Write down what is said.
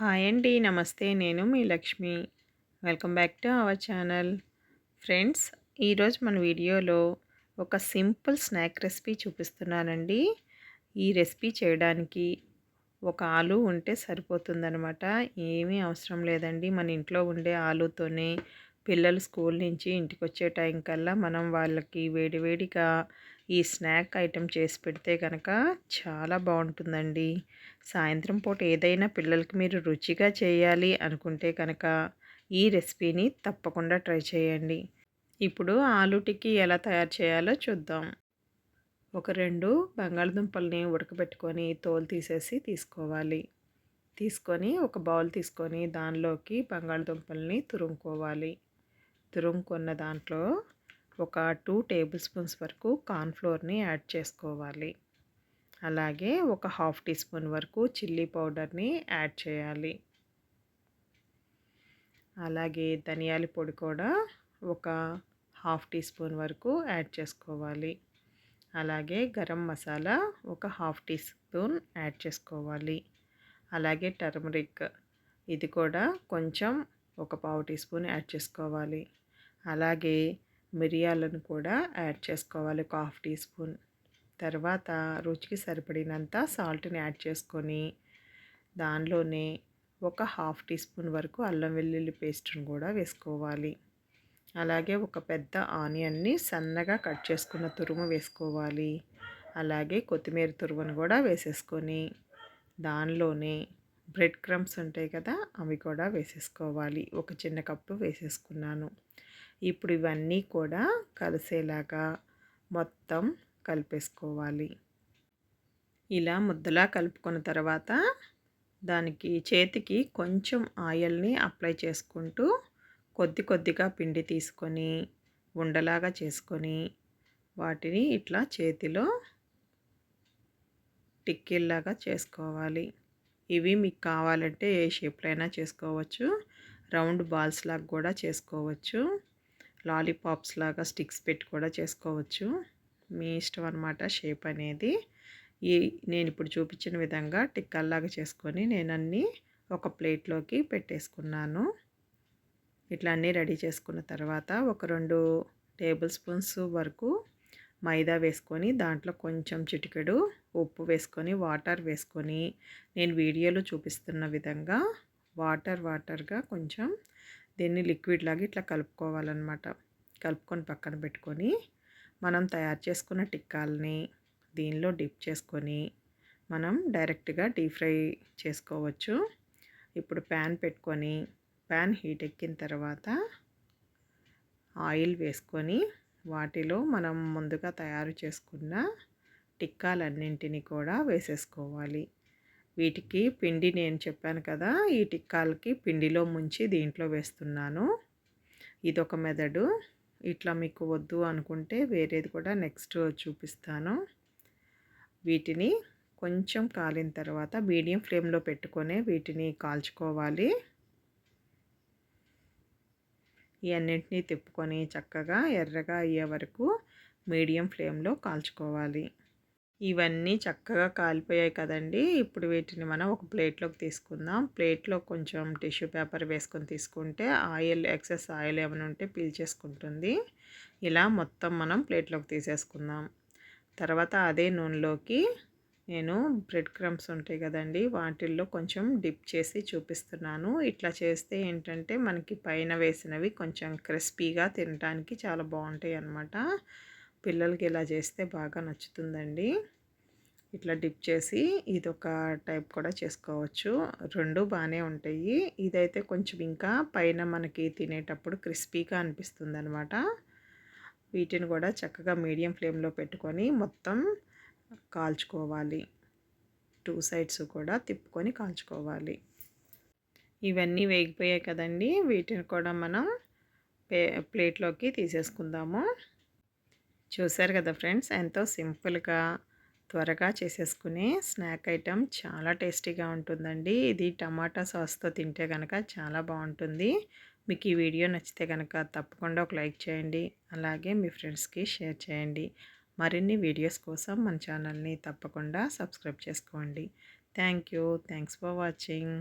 Hi అండి నమస్తే. నేను మీ Lakshmi. Welcome back to our channel. Friends ఈరోజు మన వీడియోలో ఒక సింపుల్ స్నాక్ రెసిపీ చూపిస్తున్నానండి. ఈ రెసిపీ చేయడానికి ఒక ఆలు ఉంటే సరిపోతుందనమాట ఏమీ అవసరం లేదండి. మన ఇంట్లో ఉండే ఆలుతోనే పిల్లలు స్కూల్ నుంచి ఇంటికి వచ్చే టైం కల్లా మనం వాళ్ళకి వేడివేడిగా ఈ స్నాక్ ఐటెం చేసి పెడితే కనుక చాలా బాగుంటుందండి. సాయంత్రం పూట ఏదైనా పిల్లలకి మీరు రుచిగా చేయాలి అనుకుంటే కనుక ఈ రెసిపీని తప్పకుండా ట్రై చేయండి. ఇప్పుడు ఆలు టిక్కీ ఎలా తయారు చేయాలో చూద్దాం. ఒక రెండు బంగాళదుంపల్ని ఉడకబెట్టుకొని తోలు తీసేసి తీసుకోవాలి. తీసుకొని ఒక బౌల్ తీసుకొని దానిలోకి బంగాళదుంపల్ని తురుముకోవాలి. తురుముకున్న దాంట్లో ఒక టూ టేబుల్ స్పూన్స్ వరకు కార్న్ఫ్లోర్ని యాడ్ చేసుకోవాలి. అలాగే ఒక హాఫ్ టీ స్పూన్ వరకు చిల్లీ పౌడర్ని యాడ్ చేయాలి. అలాగే ధనియాల పొడి కూడా ఒక హాఫ్ టీ స్పూన్ వరకు యాడ్ చేసుకోవాలి. అలాగే గరం మసాలా ఒక హాఫ్ టీ స్పూన్ యాడ్ చేసుకోవాలి. అలాగే టర్మరిక్ ఇది కూడా కొంచెం ఒక పావు టీ స్పూన్ యాడ్ చేసుకోవాలి. అలాగే మిరియాలను కూడా యాడ్ చేసుకోవాలి. ఒక హాఫ్ టీ స్పూన్. తర్వాత రుచికి సరిపడినంత సాల్ట్ని యాడ్ చేసుకొని దానిలోనే ఒక హాఫ్ టీ స్పూన్ వరకు అల్లం వెల్లుల్లి పేస్ట్ని కూడా వేసుకోవాలి. అలాగే ఒక పెద్ద ఆనియన్ని సన్నగా కట్ చేసుకున్న తురుము వేసుకోవాలి. అలాగే కొత్తిమీర తురుమును కూడా వేసేసుకొని దానిలోనే బ్రెడ్ క్రమ్స్ ఉంటాయి కదా అవి కూడా వేసేసుకోవాలి. ఒక చిన్న కప్పు వేసేసుకున్నాను. ఇప్పుడు ఇవన్నీ కూడా కలిసేలాగా మొత్తం కలిపేసుకోవాలి. ఇలా ముద్దలా కలుపుకున్న తర్వాత దానికి చేతికి కొంచెం ఆయిల్ని అప్లై చేసుకుంటూ కొద్ది కొద్దిగా పిండి తీసుకొని ఉండలాగా చేసుకొని వాటిని ఇట్లా చేతిలో టిక్కీల్లాగా చేసుకోవాలి. ఇవి మీకు కావాలంటే ఏ షేప్లో అయినా చేసుకోవచ్చు. రౌండ్ బాల్స్ లాగా కూడా చేసుకోవచ్చు. లాలీపాప్స్ లాగా స్టిక్స్ పెట్టి కూడా చేసుకోవచ్చు. మీ ఇష్టం అనమాట షేప్ అనేది. ఈ నేను ఇప్పుడు చూపించిన విధంగా టిక్కల్లాగా చేసుకొని నేను అన్నీ ఒక ప్లేట్లోకి పెట్టేసుకున్నాను. ఇట్లా అన్నీ రెడీ చేసుకున్న తర్వాత ఒక రెండు టేబుల్ స్పూన్స్ వరకు మైదా వేసుకొని దాంట్లో కొంచెం చిటికెడు ఉప్పు వేసుకొని వాటర్ వేసుకొని నేను వీడియోలో చూపిస్తున్న విధంగా వాటర్ వాటర్గా కొంచెం దీన్ని లిక్విడ్ లాగా ఇట్లా కలుపుకోవాలన్నమాట. కలుపుకొని పక్కన పెట్టుకొని మనం తయారు చేసుకున్న టిక్కాలని దీనిలో డిప్ చేసుకొని మనం డైరెక్ట్గా డీప్ ఫ్రై చేసుకోవచ్చు. ఇప్పుడు ప్యాన్ పెట్టుకొని ప్యాన్ హీట్ ఎక్కిన తర్వాత ఆయిల్ వేసుకొని వాటిలో మనం ముందుగా తయారు చేసుకున్న టిక్కాలన్నింటినీ కూడా వేసేసుకోవాలి. వీటికి పిండి నేను చెప్పాను కదా ఈ టిక్కాలకి పిండిలో ముంచి దీంట్లో వేస్తున్నాను. ఇదొక మెదడు. ఇట్లా మీకు వద్దు అనుకుంటే వేరేది కూడా నెక్స్ట్ చూపిస్తాను. వీటిని కొంచెం కాలిన తర్వాత మీడియం ఫ్లేమ్లో పెట్టుకొని వీటిని కాల్చుకోవాలి. ఈ అన్నింటినీ తిప్పుకొని చక్కగా ఎర్రగా అయ్యే వరకు మీడియం ఫ్లేమ్లో కాల్చుకోవాలి. ఇవన్నీ చక్కగా కాలిపోయాయి కదండి. ఇప్పుడు వీటిని మనం ఒక ప్లేట్లోకి తీసుకుందాం. ప్లేట్లో కొంచెం టిష్యూ పేపర్ వేసుకొని తీసుకుంటే ఆయిల్ ఎక్సెస్ ఆయిల్ ఏమైనా ఉంటే పీల్చేసుకుంటుంది. ఇలా మొత్తం మనం ప్లేట్లోకి తీసేసుకుందాం. తర్వాత అదే నూనెలోకి నేను బ్రెడ్ క్రమ్స్ ఉంటాయి కదండి వాటిల్లో కొంచెం డిప్ చేసి చూపిస్తున్నాను. ఇట్లా చేస్తే ఏంటంటే మనకి పైన వేసినవి కొంచెం క్రిస్పీగా తినడానికి చాలా బాగుంటాయి అన్నమాట పిల్లలకి ఇలా చేస్తే బాగా నచ్చుతుందండి. ఇట్లా డిప్ చేసి ఇది ఒక టైప్ కూడా చేసుకోవచ్చు. రెండు బాగానే ఉంటాయి. ఇదైతే కొంచెం ఇంకా పైన మనకి తినేటప్పుడు క్రిస్పీగా అనిపిస్తుంది అనమాట వీటిని కూడా చక్కగా మీడియం ఫ్లేమ్లో పెట్టుకొని మొత్తం కాల్చుకోవాలి. టూ సైడ్స్ కూడా తిప్పుకొని కాల్చుకోవాలి. ఇవన్నీ వేగిపోయాయి కదండి. వీటిని కూడా మనం ప్లేట్లోకి తీసేసుకుందాము. చూశారు కదా ఫ్రెండ్స్? ఎంతో సింపుల్గా త్వరగా చేసేసుకునే స్నాక్ ఐటెం చాలా టేస్టీగా ఉంటుందండి. ఇది టమాటా సాస్తో తింటే కనుక చాలా బాగుంటుంది. మీకు ఈ వీడియో నచ్చితే కనుక తప్పకుండా ఒక లైక్ చేయండి. అలాగే మీ ఫ్రెండ్స్కి షేర్ చేయండి. మరిన్ని వీడియోస్ కోసం మన ఛానల్ని తప్పకుండా సబ్స్క్రైబ్ చేసుకోండి. Thank you. Thanks for watching.